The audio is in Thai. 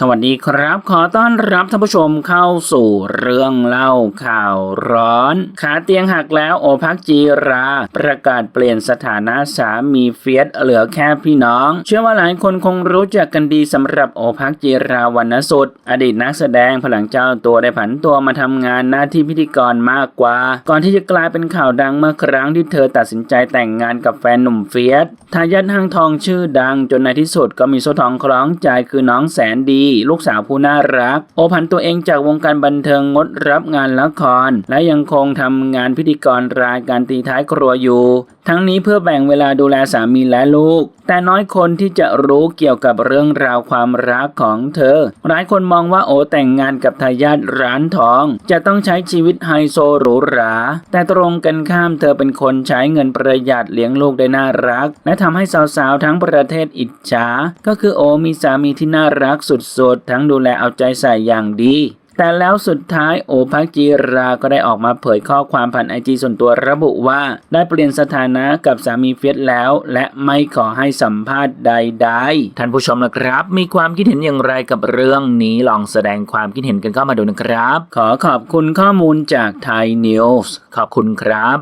สวัสดีครับ ขอต้อนรับท่านผู้ชมเข้าสู่เรื่องเล่าข่าวร้อน ขาเตียงหักแล้วโอภักจีรา ประกาศเปลี่ยนสถานะสามีเฟียสเหลือแค่พี่น้อง เชื่อว่าหลายคนคงรู้จักกันดีสำหรับโอภักจีราวรรณสุด อดีตนักแสดงพลังเจ้าตัวได้ผันตัวมาทำงานหน้าที่พิธีกรมากกว่า ก่อนที่จะกลายเป็นข่าวดังเมื่อครั้งที่เธอตัดสินใจแต่งงานกับแฟนหนุ่มเฟียสทายาทห้างทองชื่อดังจนในที่สุดก็มีโซ่ทองคล้องใจคือน้องแสนดีลูกสาวผู้น่ารัก โอผันตัวเองจากวงการบันเทิงงดรับงานละคร และยังคงทำงานพิธีกรรายการตีท้ายครัวอยู่ ทั้งนี้เพื่อแบ่งเวลาดูแลสามีและลูก แต่น้อยคนที่จะรู้เกี่ยวกับเรื่องราวความรักของเธอ หลายคนมองว่าโอแต่งงานกับทายาทร้านทอง จะต้องใช้ชีวิตไฮโซหรูหรา แต่ตรงกันข้ามเธอเป็นคนใช้เงินประหยัดเลี้ยงลูกได้น่ารัก และทำให้สาวๆทั้งประเทศอิจฉา ก็คือโอมีสามีที่น่ารักสุดๆทั้งดูแลเอาใจใส่อย่างดี แต่แล้วสุดท้ายโอภักจีราก็ได้ออกมาเผยข้อความผ่านไอจีส่วนตัวระบุว่า ได้เปลี่ยนสถานะกับสามีเฟียสแล้ว และไม่ขอให้สัมภาษณ์ใดๆ ท่านผู้ชมนะครับ มีความคิดเห็นอย่างไรกับเรื่องนี้ลองแสดงความคิดเห็นกันเข้ามาดูนะครับ ขอขอบคุณข้อมูลจากไทยนิวส์ขอบคุณครับ